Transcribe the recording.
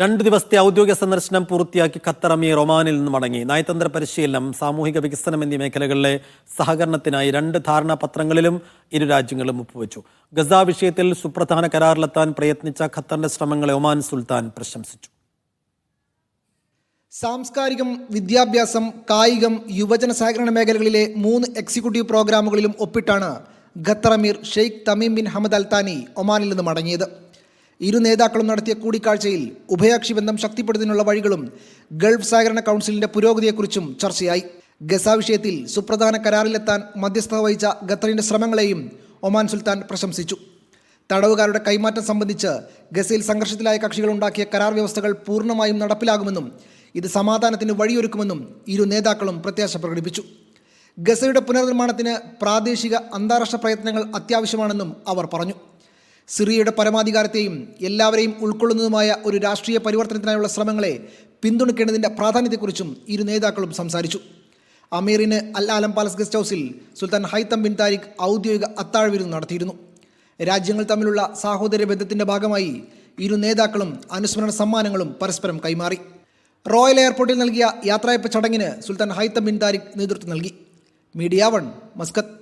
രണ്ട് ദിവസത്തെ ഔദ്യോഗിക സന്ദർശനം പൂർത്തിയാക്കി ഖത്തർ അമീർ ഒമാനിൽ നിന്ന് മടങ്ങി. നയതന്ത്ര പരിശീലനം സാമൂഹിക വികസനം എന്നീ മേഖലകളിലെ സഹകരണത്തിനായി രണ്ട് ധാരണാപത്രങ്ങളിലും ഇരു രാജ്യങ്ങളും ഒപ്പുവെച്ചു. ഗസ വിഷയത്തിൽ സുപ്രധാന കരാറിലെത്താൻ പ്രയത്നിച്ച ഖത്തറിന്റെ ശ്രമങ്ങളെ ഒമാൻ സുൽത്താൻ പ്രശംസിച്ചു. സാംസ്കാരികം വിദ്യാഭ്യാസം കായികം യുവജന സഹകരണ മേഖലകളിലെ മൂന്ന് എക്സിക്യൂട്ടീവ് പ്രോഗ്രാമുകളിലും ഒപ്പിട്ടാണ് Qatar Amir Sheikh Tamim bin Hamad Al Thani Thani ഒമാനിൽ നിന്ന് മടങ്ങിയത്. ഇരു നേതാക്കളും നടത്തിയ കൂടിക്കാഴ്ചയിൽ ഉഭയകക്ഷി ബന്ധം ശക്തിപ്പെടുത്തുന്നതിനുള്ള വഴികളും ഗൾഫ് സഹകരണ കൗൺസിലിന്റെ പുരോഗതിയെക്കുറിച്ചും ചർച്ചയായി. ഗസ വിഷയത്തിൽ സുപ്രധാന കരാറിലെത്താൻ മധ്യസ്ഥത വഹിച്ച ഖത്തറിന്റെ ശ്രമങ്ങളെയും ഒമാൻ സുൽത്താൻ പ്രശംസിച്ചു. തടവുകാരുടെ കൈമാറ്റം സംബന്ധിച്ച് ഗസയിൽ സംഘർഷത്തിലായ കക്ഷികൾ ഉണ്ടാക്കിയ കരാർ വ്യവസ്ഥകൾ പൂർണമായും നടപ്പിലാകുമെന്നും ഇത് സമാധാനത്തിന് വഴിയൊരുക്കുമെന്നും ഇരു നേതാക്കളും പ്രത്യാശ പ്രകടിപ്പിച്ചു. ഗസയുടെ പുനർനിർമ്മാണത്തിന് പ്രാദേശിക അന്താരാഷ്ട്ര പ്രയത്നങ്ങൾ അത്യാവശ്യമാണെന്നും അവർ പറഞ്ഞു. സിറിയയുടെ പരമാധികാരത്തെയും എല്ലാവരെയും ഉൾക്കൊള്ളുന്നതുമായ ഒരു രാഷ്ട്രീയ പരിവർത്തനത്തിനായുള്ള ശ്രമങ്ങളെ പിന്തുണയ്ക്കേണ്ടതിന്റെ പ്രാധാന്യത്തെക്കുറിച്ചും ഇരു നേതാക്കളും സംസാരിച്ചു. അമീറിന് അൽ ആലം പാലസ് ഗസ്റ്റ് ഹൗസിൽ സുൽത്താൻ ഹൈത്തം ബിൻ താരിഖ് ഔദ്യോഗിക അത്താഴ വിരുന്ന് നടത്തിയിരുന്നു. രാജ്യങ്ങൾ തമ്മിലുള്ള സാഹോദര്യ ബന്ധത്തിന്റെ ഭാഗമായി ഇരു നേതാക്കളും അനുസ്മരണ സമ്മാനങ്ങളും പരസ്പരം കൈമാറി. റോയൽ എയർപോർട്ടിൽ നൽകിയ യാത്രയപ്പ് ചടങ്ങിന് സുൽത്താൻ ഹൈത്തം ബിൻ താരിഖ് നേതൃത്വം നൽകി. Media One Muscat.